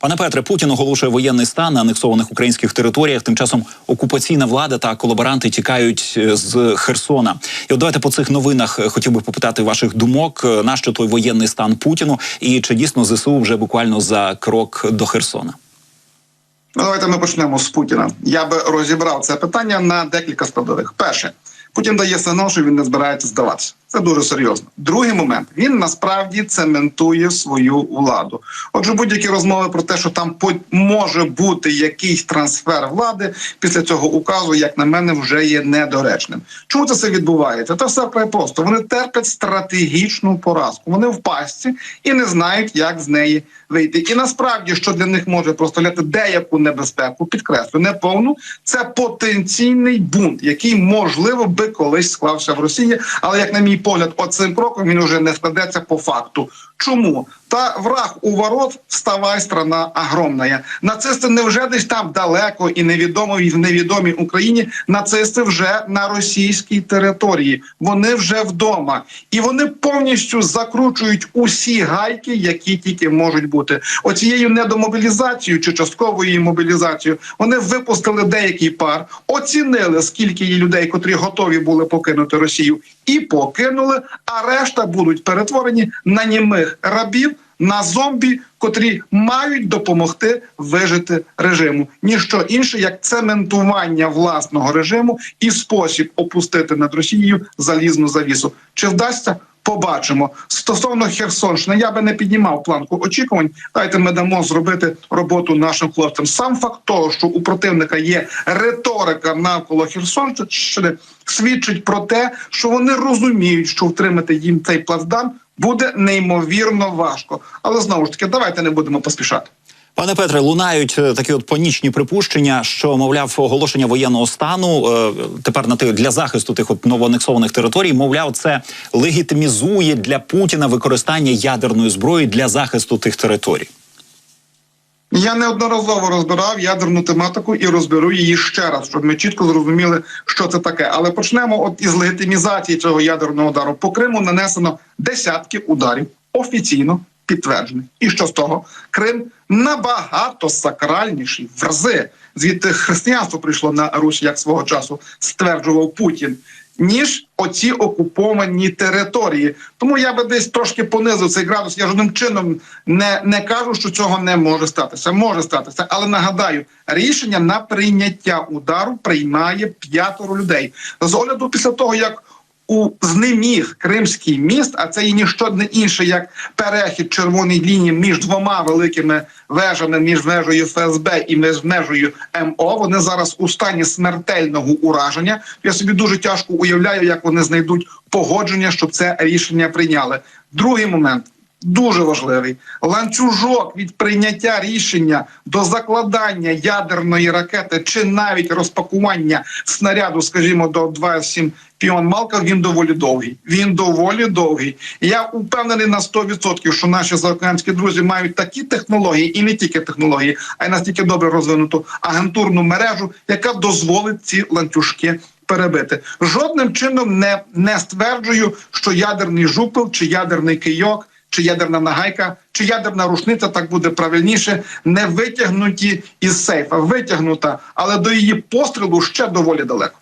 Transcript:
Пане Петре, Путін оголошує воєнний стан на анексованих українських територіях. Тим часом окупаційна влада та колаборанти тікають е, з Херсона. І от давайте по цих новинах е, хотів би попитати ваших думок. е, На що той воєнний стан Путіну, і чи дійсно зсу вже буквально за крок до Херсона? Ну, давайте ми почнемо з Путіна. Я би розібрав це питання на декілька складових. Перше, Путін дає сигнал, що він не збирається здаватися. Це дуже серйозно. Другий момент він насправді цементує свою владу. Отже, будь-які розмови про те, що там може бути якийсь трансфер влади після цього указу, як на мене, вже є недоречним. Чому це все відбувається? Це все просто. Вони терпять стратегічну поразку. Вони в пастці і не знають, як з неї вийти. І насправді, що для них може проставляти деяку небезпеку, підкреслю, не повну, це потенційний бунт, який можливо би колись склався в Росії, але як на мій погляд, оцим кроком він уже не складеться по факту. Чому? Та враг у ворот вставай, страна огромна. Нацисти не вже десь там далеко і невідомо і в невідомій Україні. Нацисти вже на російській території. Вони вже вдома, і вони повністю закручують усі гайки, які тільки можуть бути. Оцією недомобілізацією чи частковою мобілізацією вони випустили деякий пар, оцінили скільки є людей, котрі готові були покинути Росію, і покинули. А решта будуть перетворені на німих рабів. На зомбі, котрі мають допомогти вижити режиму, ніщо інше як цементування власного режиму і спосіб опустити над Росією залізну завісу. Чи вдасться? Побачимо стосовно Херсонщини. Я би не піднімав планку очікувань. Дайте ми дамо зробити роботу нашим хлопцям. Сам факт того, що у противника є риторика навколо Херсонщини, свідчить про те, що вони розуміють, що втримати їм цей плацдарм буде неймовірно важко. Але знову ж таки, давайте не будемо поспішати. Пане Петре, лунають е, такі от панічні припущення, що мовляв оголошення воєнного стану е, тепер на тих для захисту тих от новоанексованих територій, мовляв, це легітимізує для Путіна використання ядерної зброї для захисту тих територій. Я неодноразово розбирав ядерну тематику і розберу її ще раз, щоб ми чітко зрозуміли, що це таке. Але почнемо от із легітимізації цього ядерного удару. По Криму нанесено десятки ударів офіційно підтверджених. І що з того? Крим набагато сакральніший в рази. Звідти християнство прийшло на Русь, як свого часу стверджував Путін. Ніж оці окуповані території, тому я би десь трошки понизив цей градус. Я жодним чином не, не кажу, що цього не може статися. Може статися, але нагадаю, рішення на прийняття удару приймає п'ятеро людей з огляду після того, як у знеміг Кримський міст, а це і ніщо не інше, як перехід червоної лінії між двома великими вежами, між вежею ФСБ і між межею МО. Вони зараз у стані смертельного ураження. Я собі дуже тяжко уявляю, як вони знайдуть погодження, щоб це рішення прийняли. Другий момент. Дуже важливий ланцюжок від прийняття рішення до закладання ядерної ракети чи навіть розпакування снаряду, скажімо, до 27 піон Малка. Він доволі довгий. Він доволі довгий. Я упевнений на 100%, що наші заокеанські друзі мають такі технології, і не тільки технології, а й настільки добре розвинуту агентурну мережу, яка дозволить ці ланцюжки перебити. Жодним чином не, не стверджую, що ядерний жупел чи ядерний кийок. Чи ядерна нагайка, чи ядерна рушниця, так буде правильніше, не витягнуті із сейфа, витягнута, але до її пострілу ще доволі далеко.